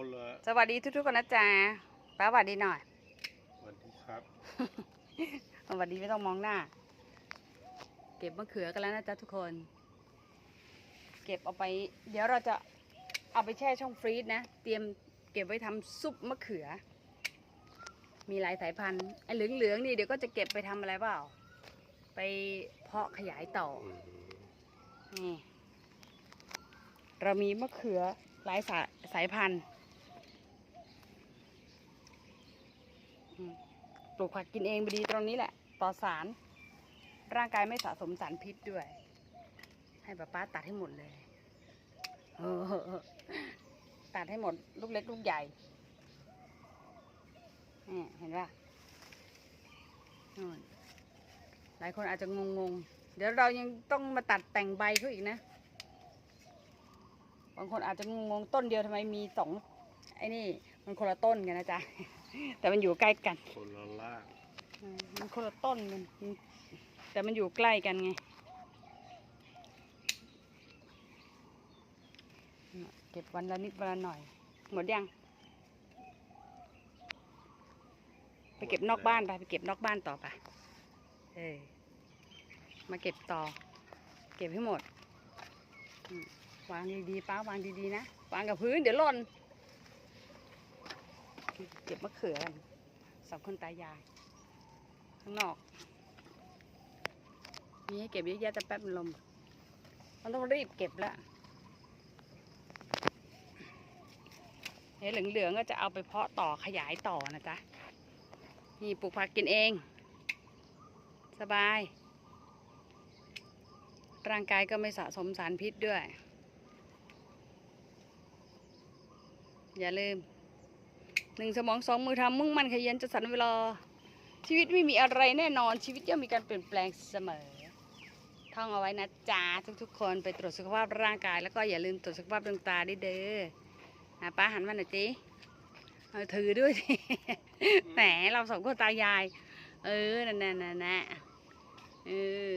คนละสวัสดีทุกๆคนนะจ๊ะป้าสวัสดีหน่อย สวัสดีครับ สวัสดีไม่ต้องมองหน้า เก็บมะเขือกันแล้วนะจ๊ะทุกคน เก็บเอาไป เดี๋ยวเราจะเอาไปแช่ช่องฟรีซนะ เตรียมเก็บไว้ทำซุปมะเขือ มีหลายสายพันธุ์ ไอ้เหลืองๆนี่เดี๋ยวก็จะเก็บไปทำอะไรเปล่า ไปเพาะขยายต่อ นี่ เรามีมะเขือหลายสายสายพันธุ์อืม ปลูกผักกินเองไปดีตรงนี้แหละปลอดสาร ร่างกายไม่สะสมสารพิษด้วย ให้ป้าป้าตัดให้หมดเลยเออตัดให้หมด ลูกเล็กลูกใหญ่นี่เห็นป่ะนู่นหลายคนอาจจะงงๆ เดี๋ยวเรายังต้องมาตัดแต่งใบเขาอีกนะ บางคนอาจจะงงๆ ต้นเดียวทำไมมีสอง ไอ้นี่มันคนละต้นกันนะจ๊ะ แต่มันอยู่ใกล้กันคนละล่างอืมมันคนละต้นกันอืมแต่มันอยู่ใกล้กันไงอืมเก็บวันละนิดวันละหน่อย หมดยัง ไปเก็บนอกบ้านไปไปเก็บนอกบ้านต่อไปเออมาเก็บต่อ เก็บให้หมดอืมวางดีๆป้าวางดีๆนะ วางกับพื้นเดี๋ยวหล่น เก็บมะเขือกันสองคนตายาย ข้างนอก มีให้เก็บเยอะแยะแต่แป๊บลมมันต้องรีบเก็บแล้วเห็นเหลืองๆก็จะเอาไปเพาะต่อขยายต่อนะจ๊ะ นี่ปลูกผักกินเอง สบาย ร่างกายก็ไม่สะสมสารพิษด้วย อย่าลืม หนึ่งสมองสองมือทำมุ่งมั่นขยันจะสรรเวลา ชีวิตไม่มีอะไรแน่นอนชีวิตย่อมมีการเปลี่ยนแปลงเสมอ ท่องเอาไว้นะจ๊ะทุกๆ คนไปตรวจสุขภาพร่างกาย แล้วก็อย่าลืมตรวจสุขภาพดวงตาด้วยเด้ออะป้าหันมาหน่อยจิเอาถือด้วยสิแหมเราสองคนตายาย เออนั่นน่ะนั่นน่ะเออ